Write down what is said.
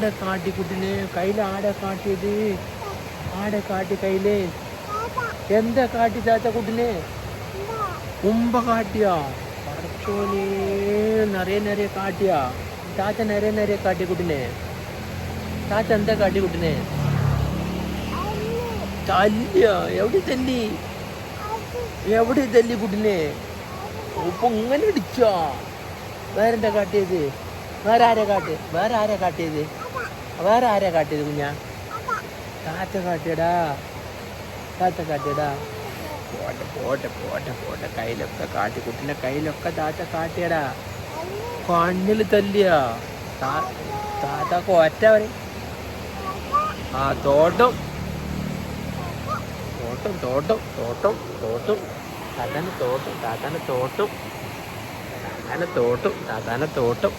ആടെ കാട്ടി കുട്ടിനെ കയ്യിൽ ആടെ കാട്ടിയത്? ആടെ കാട്ടി കയ്യിൽ? എന്താ കാട്ടി ചാച്ച കുട്ടിനെ? ഉമ്പ കാട്ടിയാ? പറച്ചോനെ നിറയെ നിറയെ കാട്ടിയാ. ചാച്ച നിറയെ നിറയെ കാട്ടി കുട്ടിനെ. ചാച്ച എന്താ കാട്ടി കുട്ടിനെ? തല്ലിയ എവിടെ തല്ലി? എവിടെ തല്ലി കുട്ടിനെ? ഉപ്പ ഇങ്ങനെ ഇടിച്ചോ. വേറെന്താ കാട്ടിയത്? വേറെ ആരെ കാട്ടി വേറെ ആരെ കാട്ടിയത്? വേറെ ആരാ കാട്ടിയത് കുഞ്ഞാ താത്ത കാട്ടിയടാ. താത്ത കാട്ടിയടാ. പോട്ടെ പോട്ടെ പോട്ടെ പോട്ടെ. കയ്യിലൊക്കെ കാട്ടി കുട്ടിന്റെ കയ്യിലൊക്കെ താത്ത കാട്ടിയടാ. കണ്ണിൽ തല്ലിയ. താത്താക്ക് ഒറ്റ പറയും ആ തോട്ടം. തോട്ടം തോട്ടം തോട്ടം തോട്ടം. താത്താന്റെ തോട്ടം താത്താന്റെ തോട്ടം. താത്താന്റെ തോട്ടം താത്താന്റെ തോട്ടം.